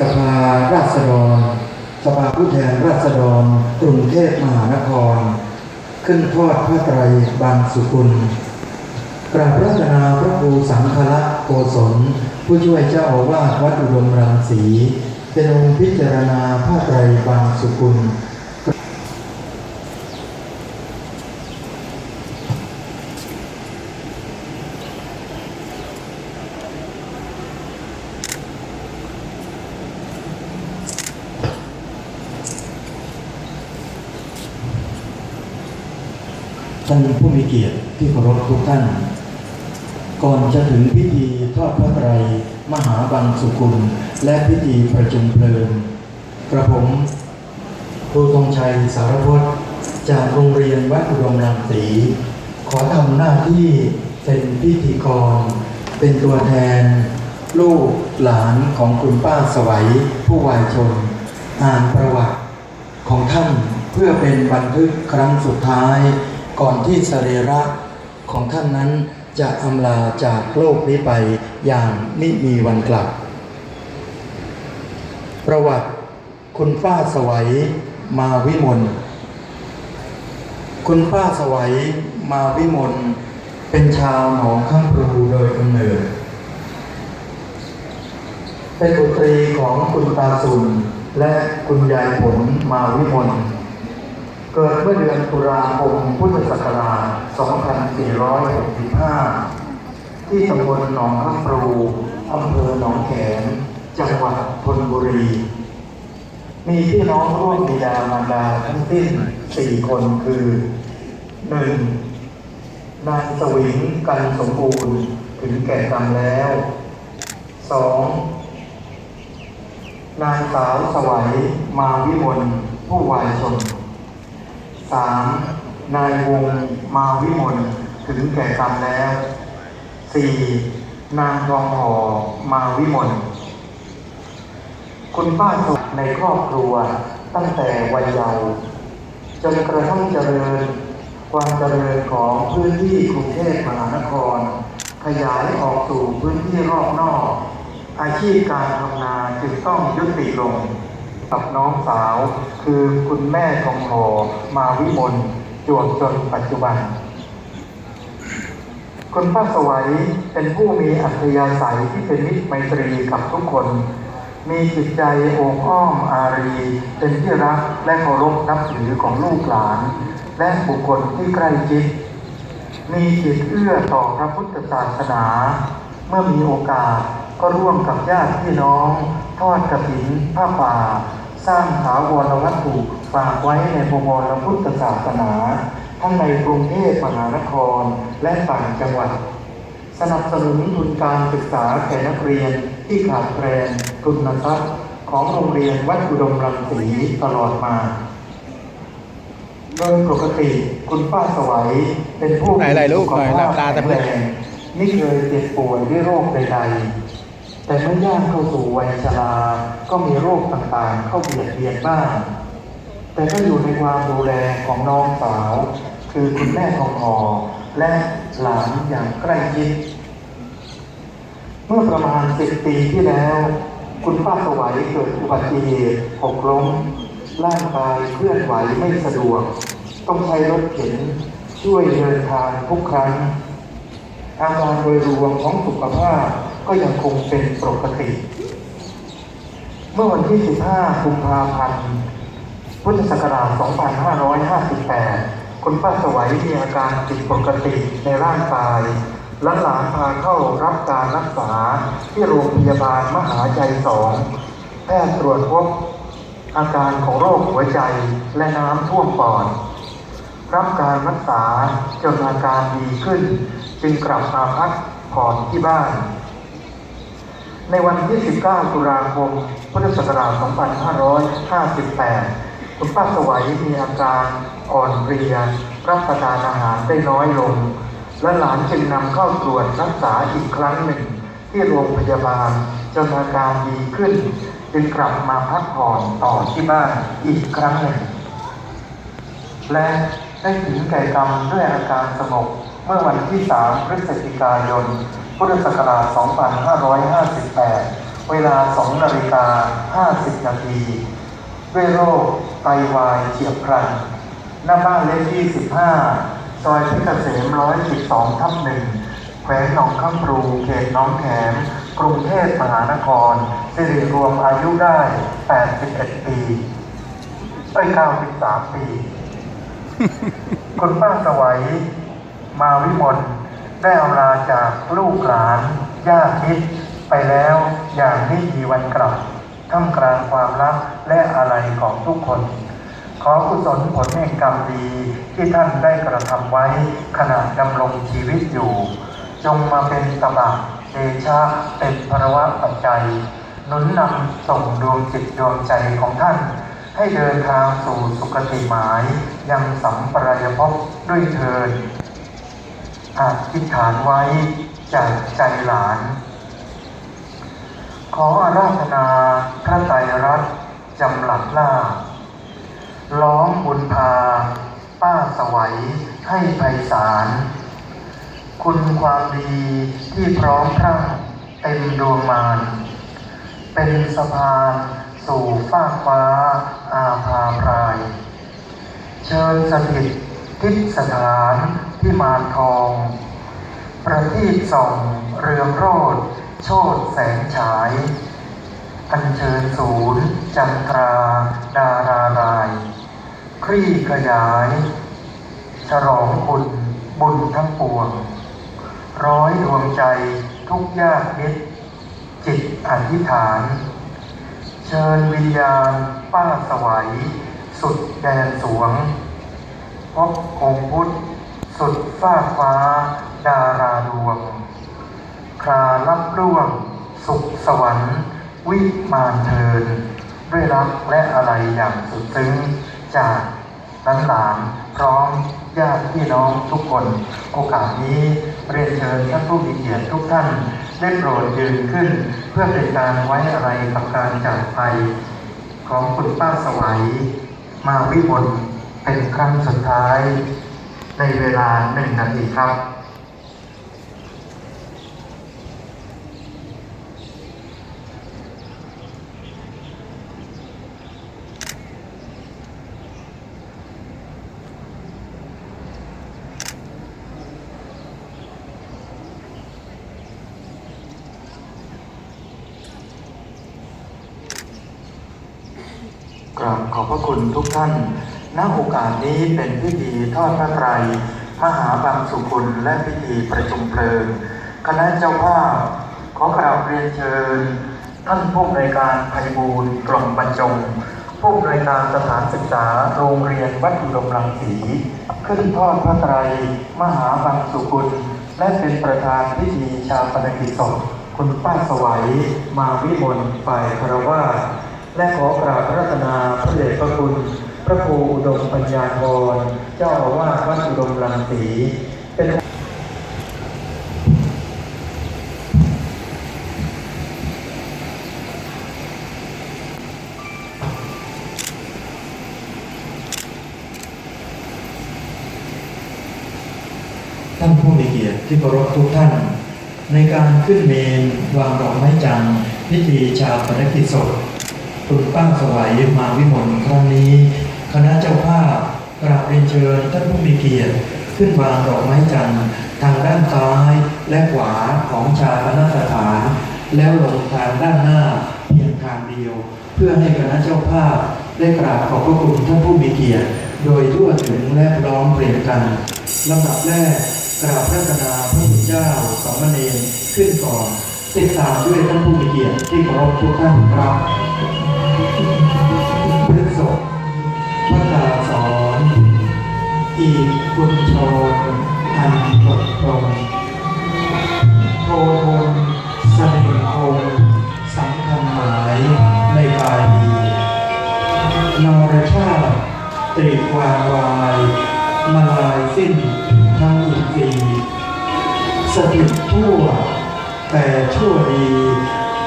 สภาราษฎร สภาผู้แทนราษฎรกรุงเทพมหานคร ขึ้นทอดพระไตรบางสุกุลกราบรัตนาพระครูสังฆละโกศลผู้ช่วยเจ้าอาวาสวัดอุดมรังสี เป็นองค์พิจารณาพระไตรบางสุกุล ท่านผู้มีเกียรติที่เคารพทุกท่าน ก่อนจะถึงพิธีทอดพระไตรมหาบังสุกุล และพิธีประชุมเพลิงกระผมครูธงชัยสารพจน์จากโรงเรียนวัดอุดมรังสี ขอทำหน้าที่เป็นพิธีกร เป็นตัวแทน ลูกหลานของคุณป้าสวัย ผู้วายชน อ่านประวัติของท่านเพื่อเป็นบันทึกครั้งสุดท้าย ก่อนที่สรีระของท่านนั้นจะอำลาจากโลกนี้ไปอย่างไม่มีวันกลับ ประวัติคุณป้าสวัยมาวิมลคุณป้าสวัยมาวิมลเป็นชาวหนองข้างปรูโดยกำเนิด เป็นบุตรีของคุณตาสุนและคุณยายผลมาวิมล เกิดเมื่อเดือนตุลาคมพุทธศักราช 2465 ที่ตำบลหนองข้าปรูอำเภอหนองแขมจังหวัดธนบุรี มีพี่น้องร่วมบิดามารดาทั้งสิ้น 4 คนคือ 1. นางสวิงกันสมบูรณ์ถึงแก่กรรมแล้วสองนางสาวสวัยมาวิมลผู้วายชน สามนายวงมาวิมลถึงแก่กรรมแล้วสี่นางทองหอมาวิมลคุณป้าสุขในครอบครัวตั้งแต่วัยเยาว์จนกระทั่งเจริญ ความเจริญของพื้นที่กรุงเทพมหานคร ขยายออกสู่พื้นที่รอบนอก อาชีพการทำนาจึงต้องยุติลง กับน้องสาว คือคุณแม่ทองหอมาวิมลจวบจนปัจจุบัน คุณป้าสวัยเป็นผู้มีอัธยาศัยที่เป็นมิตรไมตรีกับทุกคน มีจิตใจโอบอ้อมอารี เป็นที่รักและเคารพนับถือของลูกหลาน และบุคคลที่ใกล้ชิด มีจิตเอื้อต่อพระพุทธศาสนา เมื่อมีโอกาสก็ร่วมกับญาติพี่น้อง ทอดกระถินผ้าป่า สร้างถาวรวัตถุฝากไว้ในพระบรมพุทธศาสนาทั้งในกรุงเทพมหานครและต่างจังหวัด สนับสนุนทุนการศึกษาแก่นักเรียนที่ขาดแคลนทุนทรัพย์ของโรงเรียนวัดอุดมรังสีตลอดมาโดยปกติคุณป้าสวัยเป็นผู้ไหนไหนลูกหน่อยหลับตาแต่เพื่อนแข็งแรงไม่เคยเจ็บป่วยด้วยโรคใดๆ แต่เมื่อย่างเข้าสู่วัยชราก็มีโรคต่างๆ เข้าเบียดเบียนบ้าง แต่ก็อยู่ในความดูแลของน้องสาว คือคุณแม่ทองหอและหลานอย่างใกล้ชิด เมื่อประมาณสิบปีที่แล้ว คุณป้าสวัยเกิดอุบัติเหตุหกล้มร่างกายเคลื่อนไหวไม่สะดวก ต้องใช้รถเข็นช่วยเดินทางทุกครั้งอาการโดยรวมของสุขภาพ ก็ยังคงเป็นปกติ เมื่อวันที่ 15 กุมภาพันธ์ พุทธศักราช 2558 คุณป้าสวัยมีอาการผิดปกติในร่างกายและหลานพาเข้ารับการรักษาที่โรงพยาบาลมหาใจสองแพทย์ตรวจพบอาการของโรคหัวใจและน้ำท่วมปอดรับการรักษาจนอาการดีขึ้น จึงกลับมาพักผ่อนที่บ้าน ในวันที่ 19 ตุลาคม พุทธศักราช 2558 คุณป้าสวัยมีอาการอ่อนเพลียรับประทานอาหารได้น้อยลง และหลานจึงนำเข้าตรวจรักษาอีกครั้งหนึ่ง ที่โรงพยาบาลจนอาการดีขึ้น จึงกลับมาพักผ่อนต่อที่บ้านอีกครั้งหนึ่ง และได้ถึงแก่กรรมด้วยอาการสงบเมื่อวันที่ 3 พฤศจิกายน พุทธศักราช 2558 เวลา 2 นาฬิกา 50 นาทีด้วยโรคไตวายเฉียบพลัน หน้าบ้านเลขที่ 15 ซอยเพชรเกษม 112 ทับหนึ่งแขวงหนองข้ามปรูเขตหน้องแขม กรุงเทพมหานคร สิริรวมอายุได้ 81 ปีเอ้ย93 ปี คุณป้าสวัย มาวิมล ได้อำลาจากลูกหลานญาติมิตรไปแล้วอย่างไม่มีวันกลับท่ามกลางความรักและอะไรของทุกคน ขอกุศลผลแห่งกรรมดีที่ท่านได้กระทำไว้ขณะดำรงชีวิตอยู่ จงมาเป็นตบะเดชะเป็นภรวะปัจจัยหนุนนำส่งดวงจิตดวงใจของท่าน ให้เดินทางสู่สุคติหมาย ยังสัมปรายภพด้วยเทิน อธิษฐานไว้จากใจหลาน ขออาราธนาพระไตรรัตน์จำหลักล่า ล้อมบุญพา ป้าสวัยให้ไพศาล คุณความดีที่พร้อมพรั่งเต็มดวงมาน เป็นสะพานสู่ฟ้าฟ้าอาภาพราย เชิญสถิตทิพสถาน ที่มานทอง ประทีปส่องเรืองโรดโชดแสงฉายอัญเชิญศูนย์จันทราดาราราย คลี่ขยาย ฉลองคุณบุญทั้งปวง ร้อยดวงใจทุกยากมิตรจิตอธิษฐาน เชิญวิญญาณป้าสวัย สุดแดนสวงพบองค์พุทธ สุดฟ้าฟ้า ดาราดวง ครารับร่วง สุขสวรรค์ วิมานเทิน ด้วยรักและอะไรอย่างสุดซึ้ง จากนั้นหลานพร้อมญาติพี่น้องทุกคน โอกาสนี้เรียนเชิญท่านผู้มีเกียรติทุกท่านได้โปรดยืนขึ้น เพื่อเป็นการไว้อะไรกับการจากไป ของคุณป้าสวัย มาวิมลเป็นครั้งสุดท้าย ในเวลาหนึ่งนาทีครับกราบขอบพระคุณทุกท่าน ณโอกาสนี้เป็นพิธีทอดพระไตร มหาบังสุกุลและพิธีประชุมเพลิง คณะเจ้าภาพขอกราบเรียนเชิญ ท่านผู้อำนวยการไพบูลย์กล่อมบรรจง ผู้อำนวยการสถานศึกษาโรงเรียนวัดอุดมรังสีขึ้นทอดพระไตร มหาบังสุกุลและเป็นประธานพิธีชาปนกิจศพคุณป้าสวัยมาวิมลฝ่ายคารวาส และขอกราบรัตนาพระเดชพระคุณ พระครูอุดมปัญญาธรเจ้าอาวาสวัดอุดมรังสีเป็นท่านผู้มีเกียรติที่เคารพทุกท่าน ในการขึ้นเมนวางดอกไม้จันทร์พิธีชาปนกิจศพ คุณป้าสวัยมาวิมลครั้งนี้ คณะเจ้าภาพกราบเรียนเชิญท่านผู้มีเกียรติ ขึ้นวางดอกไม้จันทร์ทางด้านซ้ายและขวาของชาปนสถาน แล้วลงทางด้านหน้าเพียงทางเดียว เพื่อให้คณะเจ้าภาพได้กราบขอบพระคุณท่านผู้มีเกียรติ โดยทั่วถึงและพร้อมเพรียงกันลำดับแรกกราบพระนาพระพุทธเจ้าสามเณรขึ้นก่อนติดตามด้วยท่านผู้มีเกียรติที่เคารพทุกท่านครับ คุณชนอันกดตรงโททนเสน่ห์คงสำคัญหมายในกายดีนรชาติตรีวางวายมาลายสิ้นทั้งอินทรีสถิตทั่ว แต่ชั่วดี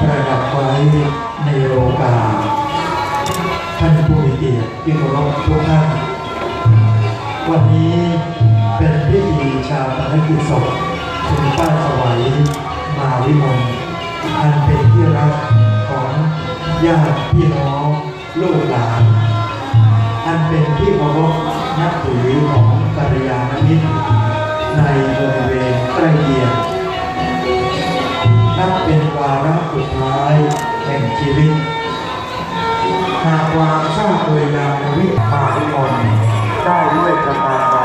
ประดับไว้ในโลกาท่านผู้มีเกียรติที่เคารพทุกท่าน วันนี้เป็นพิธีชาวธนกิจศพคุณป้าสวัยมาวิมลอันเป็นที่รักของญาติพี่น้องลูกหลาน อันเป็นที่เคารพนับถือของาริยาณมิตในบริเวณใกล้เคียงนับเป็นวาระสุดท้ายแห่งชีวิต หากความทราบโดยยามวิมาวิมล ได้ด้วยประการใด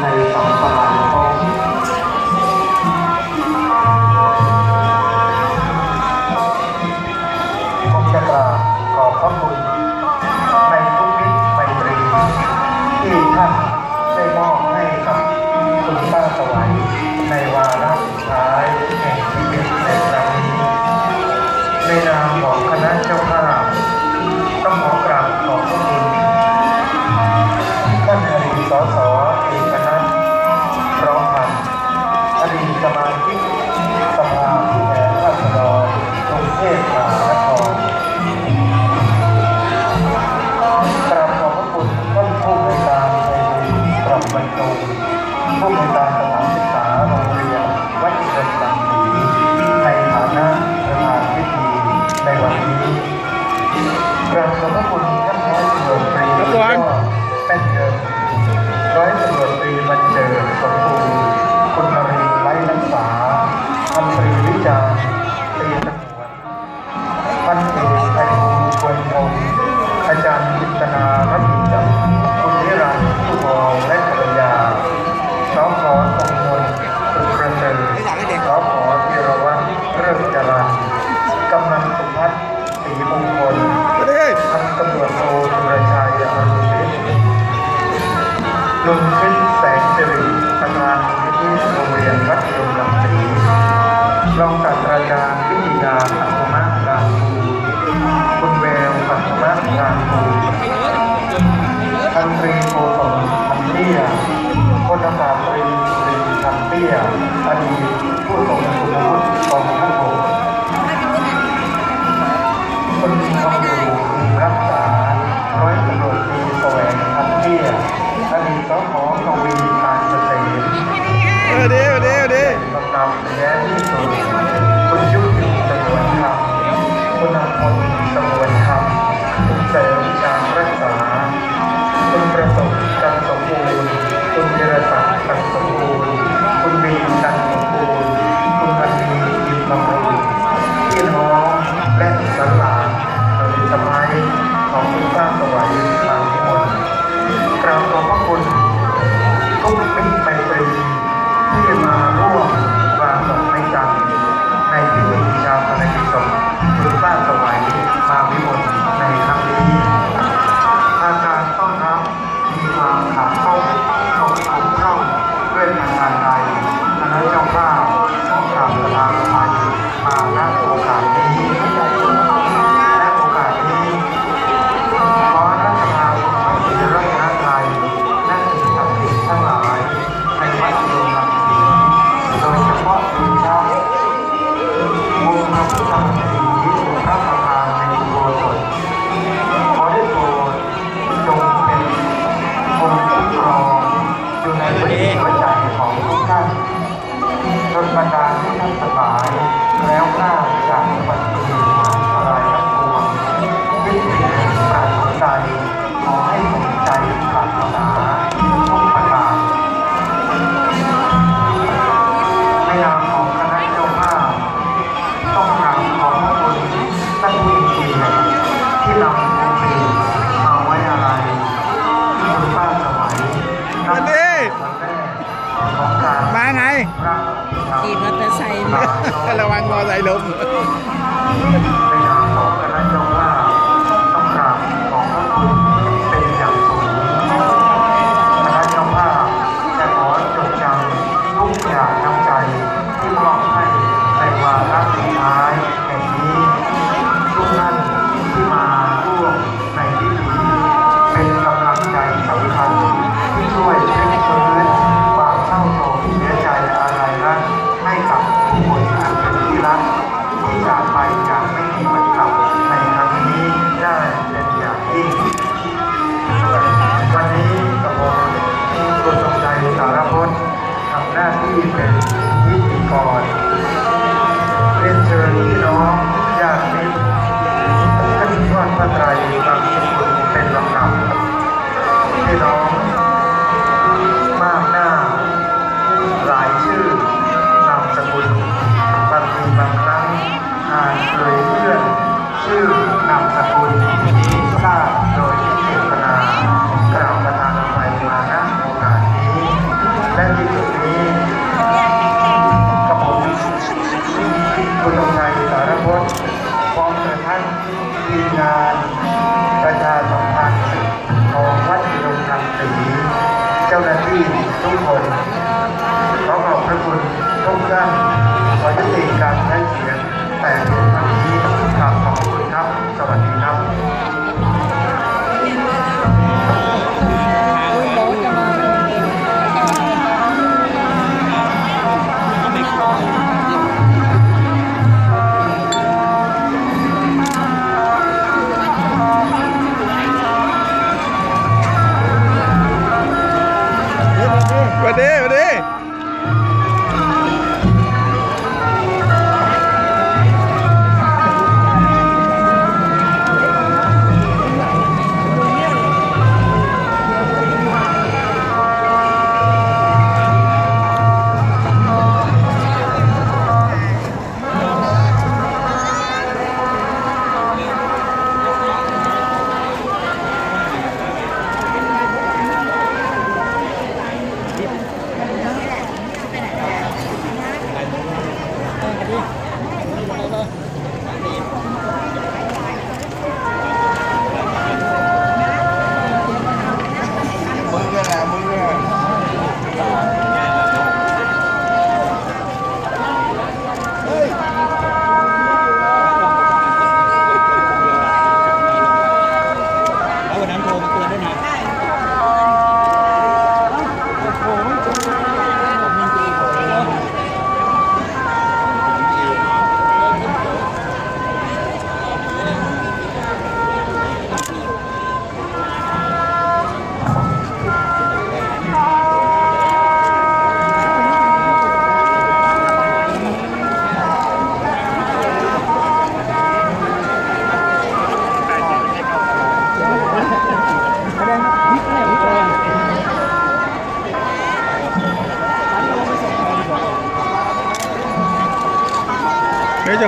ในสัมปารต้องผมจะกราขอบพระคุณในทุกมิตรไมตรีที่ท่านได้มอบให้กับคุณป้าสวัยในวัน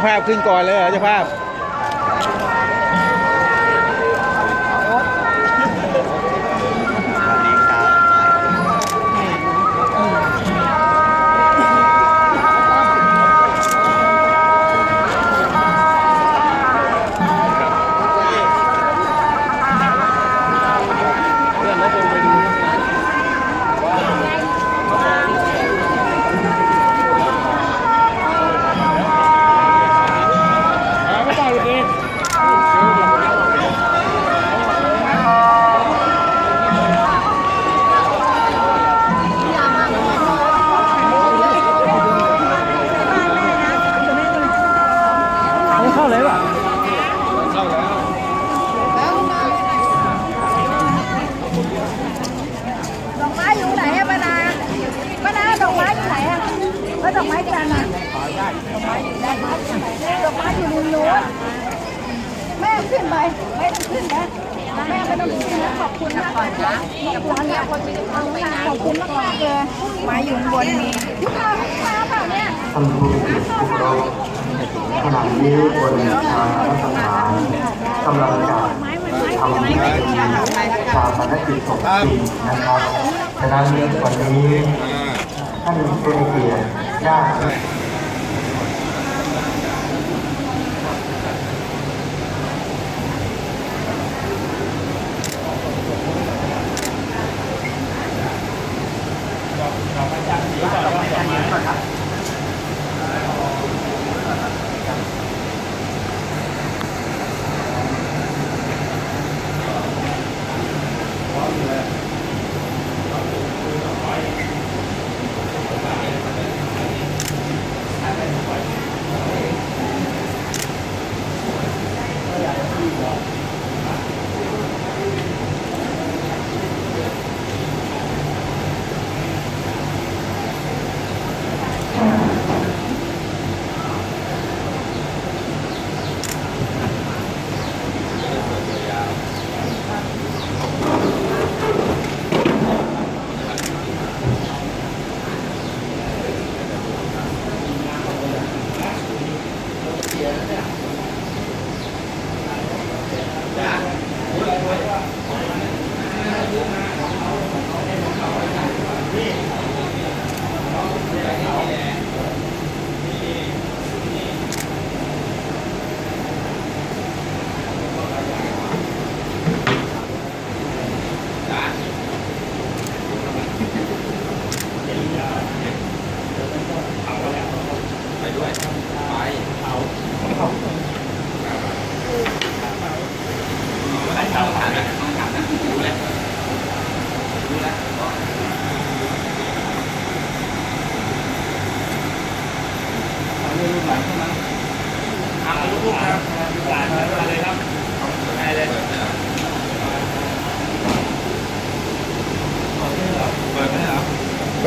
ภาพขึ้นก่อนเลยเหรอเจ้าภาพ บนนี้ลูกค้าลูกค้าเปล่าเนี่ยท่านผู้ผู้รบขณะนี้บนทางสถานกำลังจะทำพิธีชาปนกิจศพจริงนะครับฉะนั้นวันนี้ท่านผู้เกียรติญาติ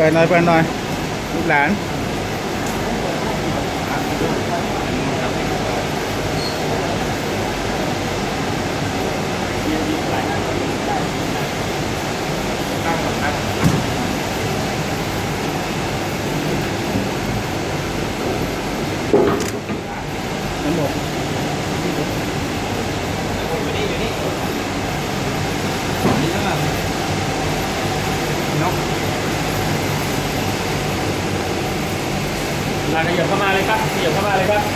rồi nơi bên rồi. Lãng ขยับเข้ามาเลยครับ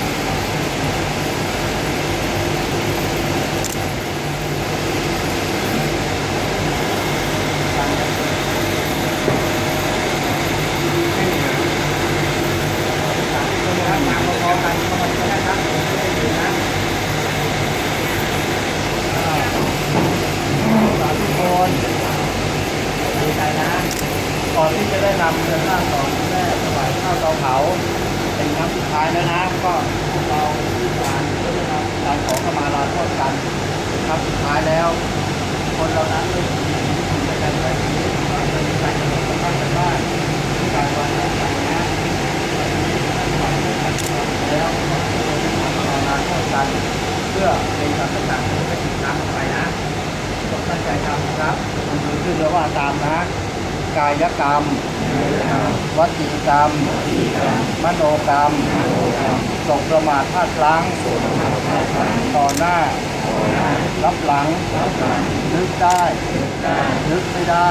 กรรม มโนกรรมสบประมาทพลาดพลั้ง ต่อหน้า รับหลัง นึกได้ นึกไม่ได้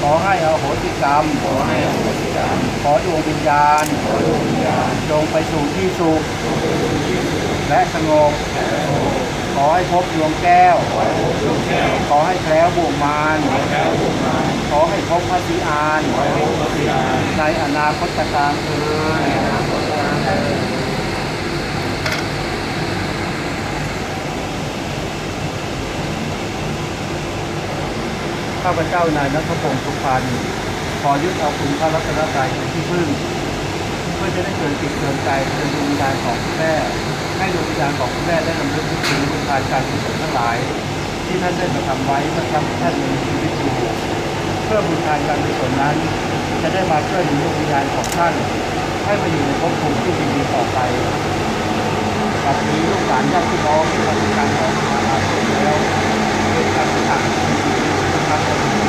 ขอให้อโหสิกรรม ขอดวงวิญญาณ จงไปสู่ที่สุขและสงบ อให้พบดวงแก้ว ขอให้แคล้วบ่วงมารขอให้พบพระศรีอาน ในอนาคตการเถิดข้าพเจ้านายนัทพงศ์สุพรรณขอยึดเอาคุณพระรัตนตรัยเป็นที่พึ่ง เพื่อจะได้เกิดจิตเกิดใจเป็นดวงวิญญาณของแม่ ให้ดวงวิญญาณของคุณแม่ได้ลำลึกถึงบุญทานการกุศลทั้งหลาย ที่ท่านได้กระทำไว้เมื่อครั้งท่านมีชีวิตอยู่เพื่อบุญทานการกุศลนั้น จะได้มาช่วยดวงวิญญาณของท่าน ให้มาอยู่ในภพภูมิที่ดีต่อไปบับนี้ลูกหลานญาติพี่น้องที่มาทำการของมาลาแล้วเพื่อการต่างๆที่ทำ